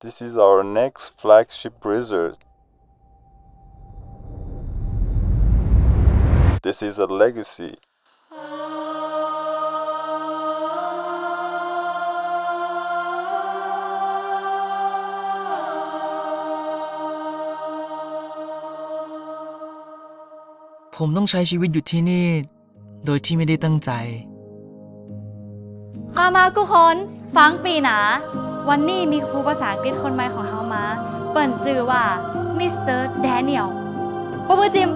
This is our next flagship resort. This is a legacy. ผมต้องใช้ชีวิตอยู่ที่นี่ โดยที่ไม่ได้ตั้งใจมามาทุกคนฟังปีหนา วันนี้มีครูภาษาอังกฤษคนใหม่ของเฮามา เปิ่นจื่อว่ามิสเตอร์แดเนียลปรบมือจิม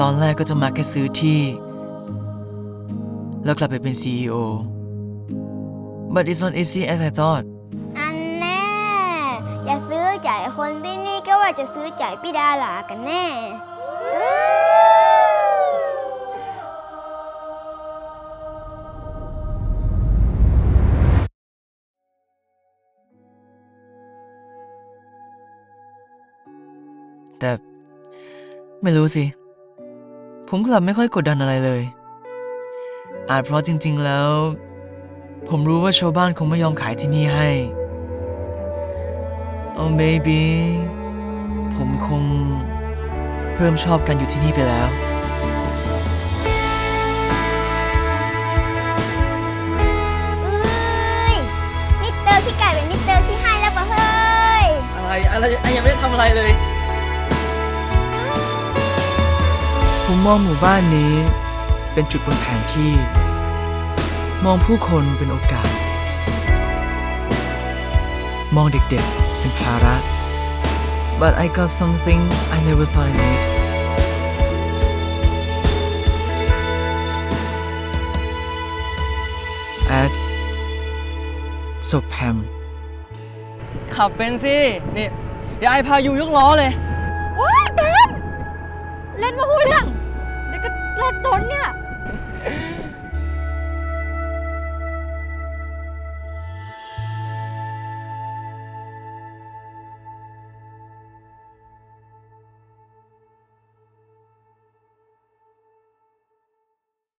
ตอนแรกก็จะมาแค่ซื้อที่ แล้วกลับไปเป็น CEO but it's not easy as I thought อันแน่อย่าซื้อใจคนที่นี่ก็ว่าจะซื้อใจพี่ดาหลากันแน่ แต่ ไม่รู้สิ ผมกลับไม่ค่อยกดดันอะไรเลย อาจเพราะจริง ๆแล้ว ผมรู้ว่าชาวบ้านคงไม่ยอมขายที่นี่ให้ oh maybe ผมคงเริ่มชอบกันอยู่ที่นี่ไปแล้วเอ้ยมิสเตอร์ที่ไก่เป็นมิสเตอร์ที่ให้แล้วปะเฮ้ย อะไร อะไรยังไม่ได้ทำอะไรเลย มมองหมู่บ้านนี้ เป็นจุดบนแผนที่ มองผู้คนเป็นโอกาส มองเด็กๆเป็นภาระ but I got something I never thought I need at ศพแพมขับเป็นสิ นี่ เดี๋ยวไอพายุยกล้อเลย ว้ายเบมเล่นมาหูเรื่อง ก็ลาจนเนี่ย